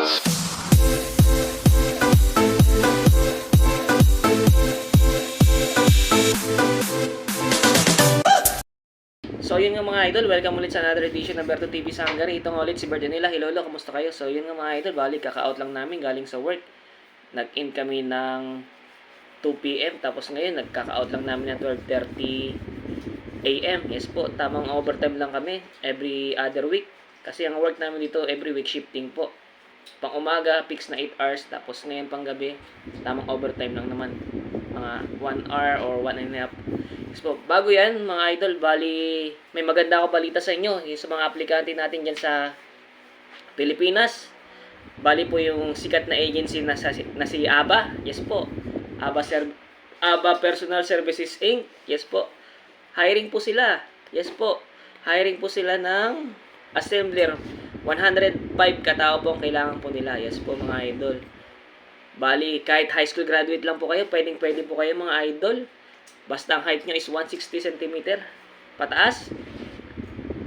So yun nga mga idol, welcome ulit sa another edition ng Berto TV sa Hungary. Ito nga ulit si Bert Danila. Hello, hello, kamusta kayo? So yun nga mga idol, bali kaka-out lang namin galing sa work. Nag-in kami ng 2pm, tapos ngayon nagkaka-out lang namin ng 12.30 AM. Yes po, tamang overtime lang kami every other week. Kasi ang work namin dito every week shifting po. Pang umaga, fix na 8 hours, tapos ngayon pang gabi, tamang overtime lang naman. Mga 1 hour or 1 and a half po. Bago yan, mga idol, bali, may maganda ako balita sa inyo. Yung sa mga aplikante natin dyan sa Pilipinas. Bali po yung sikat na agency na, sa, na si ABA. Yes po. ABA, Ser- ABA Personal Services Inc. Yes po. Hiring po sila. Yes po. Hiring po sila ng assembler. 105 katao po ang kailangan po nila. Yes po mga idol. Bali, kahit high school graduate lang po kayo, pwedeng pwede po kayo mga idol. Basta ang height nyo is 160 cm pataas.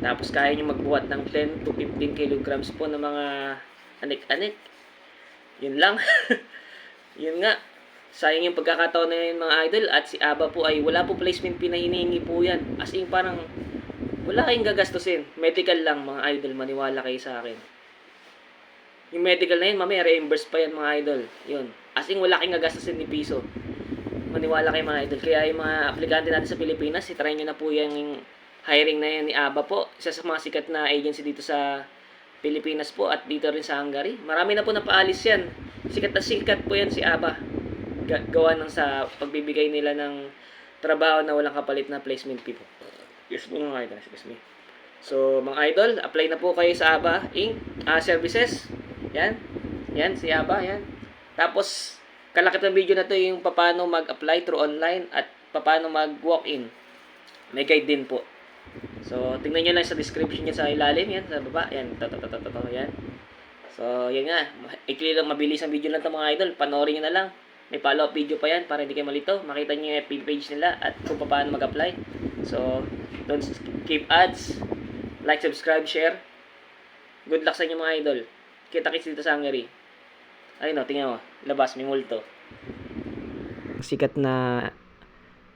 Tapos kaya nyo magbuhat ng 10 to 15 kilograms po ng mga anik-anik. Yun lang. yun nga. Sayang yung pagkakataon na yun mga idol at si Aba po ay wala po placement pinahiningi po yan. As in parang wala kayong gagastusin. Medical lang mga idol. Maniwala kayo sa akin. Yung medical na yun, mamaya reimburse pa yan mga idol. Yun. As in wala kayong gagastusin ni piso maniwala kayo mga idol. Kaya yung mga aplikante natin sa Pilipinas, itry nyo na po yung hiring na yan ni ABA po. Isa sa mga sikat na agency dito sa Pilipinas po at dito rin sa Hungary. Marami na po napaalis yan. Sikat na sikat po yan si ABA. Ga- gawa ng sa pagbibigay nila ng trabaho na walang kapalit na placement people. Yes po mga idol. Excuse me. So, mga idol, apply na po kayo sa ABA Inc. ah, services. Yan. Yan, si ABA. Yan. Tapos, kalakip ng video na to yung paano mag-apply through online at paano mag-walk-in. May guide din po. So, tingnan nyo lang sa description niya sa ilalim. Yan, sa baba. Yan, to, to, to, to, to, to, yan. So, yan nga. Ikli lang, mabilis ang video lang to mga idol. Panoorin nyo na lang. May follow-up video pa yan para hindi kayo malito. Makita nyo yung FB page nila at kung paano mag-apply. So, don't skip ads. Like, subscribe, share. Good luck sa inyo mga idol. Kita-kits dito sa Hungary. Ayun o, tingnan mo. Labas, may multo. Sikat na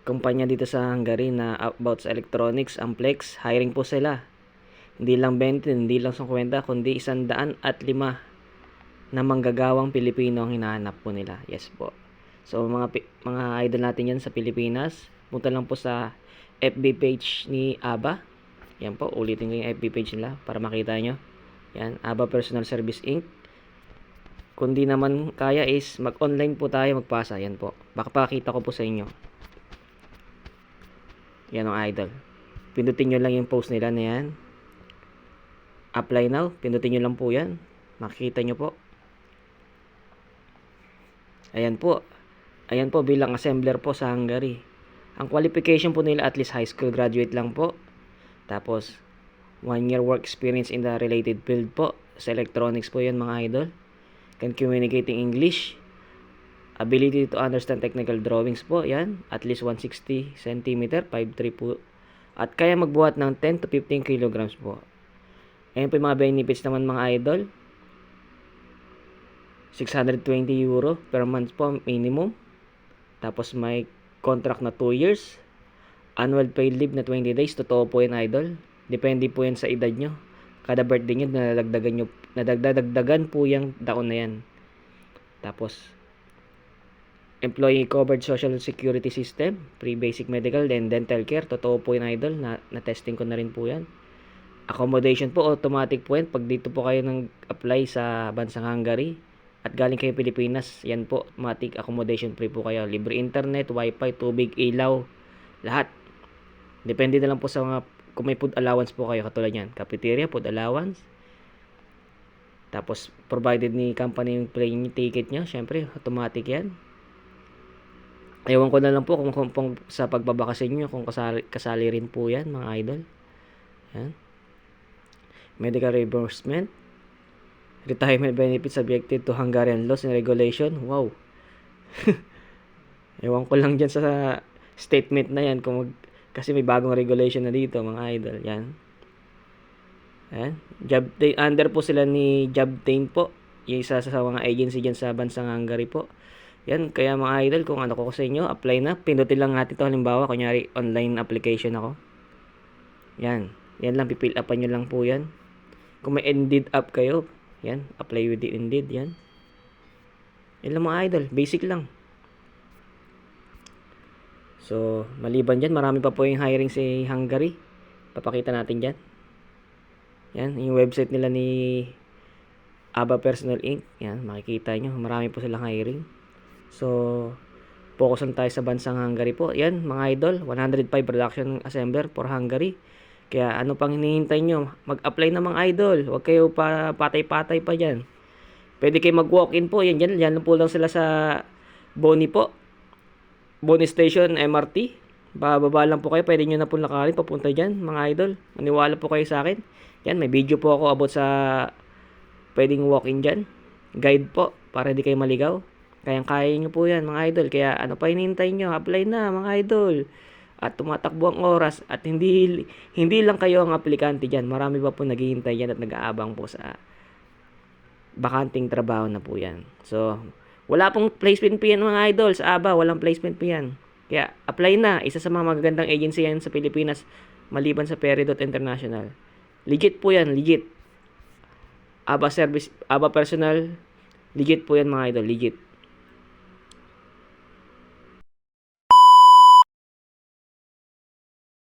kumpanya dito sa Hungary na about sa electronics, Amplex, hiring po sila. Hindi lang 20, hindi lang 50, kundi 100 at 5 na manggagawang Pilipino ang hinahanap po nila. Yes po. So mga mga idol natin yan sa Pilipinas, punta lang po sa FB page ni ABA. Yan po, ulitin ko yung FB page nila para makita nyo. Yan, ABA Personal Service Inc. Kung di naman kaya is mag-online po tayo magpasa. Yan po. Baka pakita ko po sa inyo. Yan ang idol. Pindutin nyo lang yung post nila na yan. Apply now. Pindutin nyo lang po yan. Makikita nyo po. Ayan po. Ayan po bilang assembler po sa Hungary. Ang qualification po nila at least high school graduate lang po. Tapos, one year work experience in the related field po. Sa electronics po yan mga idol can communicate in English. Ability to understand technical drawings po, yan. At least 160 cm, 5'3 po. At kaya magbuhat ng 10 to 15 kilograms po. Ayan po yung mga benefits naman mga idol. 620 euro per month po minimum. Tapos may contract na 2 years. Annual paid leave na 20 days. Totoo po yan idol. Depende po yan sa edad nyo kada birthday nyo, nadagdagan nyo, nadagdagan po yung taon na yan. Tapos, employee covered social security system, free basic medical, then dental care, totoo po yung idol, na, na testing ko na rin po yan. Accommodation po, automatic po yan. Pag dito po kayo nag-apply sa bansang Hungary, at galing kayo Pilipinas, yan po, automatic accommodation free po kayo. Libre internet, wifi, tubig, ilaw, lahat. Depende na lang po sa mga kung may food allowance po kayo katulad yan, cafeteria, food allowance. Tapos, provided ni company yung plane ticket nyo, syempre, automatic yan. Ewan ko na lang po kung, kung, kung sa pagbabakasin nyo, kung kasali, kasali rin po yan, mga idol. Yan. Medical reimbursement. Retirement benefits subjected to Hungarian laws and regulation. Wow. Ewan ko lang dyan sa statement na yan kung mag, kasi may bagong regulation na dito, mga idol. Yan. Yan. Job under po sila ni Jobtain po. yung isa sa mga agency dyan sa bansang Hungary po. Yan, kaya mga idol, kung ano ko sa inyo, apply na. Pindutin lang natin to halimbawa, kunyari online application ako. Yan. Yan lang, pipill upan nyo lang po yan. Kung may Indeed app kayo, yan, apply with the Indeed, yan. Yan mga idol, basic lang. So, maliban dyan, marami pa po yung hiring si Hungary. Papakita natin dyan. Yan, yung website nila ni Aba Personal Inc. Yan, makikita nyo, marami po silang hiring. So, focus tayo sa bansang Hungary po. Yan, mga idol, 105 production assembler for Hungary. Kaya ano pang hinihintay nyo? Mag-apply na mga idol. Huwag kayo pa patay-patay pa dyan. Pwede kayo mag-walk-in po. Yan, yan, yan po lang sila sa Boni po. Boni Station MRT. Bababa lang po kayo. Pwede nyo na po lakarin papunta dyan, mga idol. Maniwala po kayo sa akin. Yan, may video po ako about sa pwedeng walk-in dyan. Guide po, para di kayo maligaw. Kayang-kaya nyo po yan, mga idol. Kaya ano pa hinihintay nyo? Apply na, mga idol. At tumatakbo ang oras at hindi hindi lang kayo ang aplikante diyan. Marami pa po naghihintay diyan at nag-aabang po sa bakanting trabaho na po yan. So, wala pong placement yan mga idol. Sa ABA, walang placement po yan. Kaya, apply na. Isa sa mga magagandang agency yan sa Pilipinas maliban sa Peridot International. Legit po yan, legit. ABA service, ABA personal, legit po yan mga idol, legit.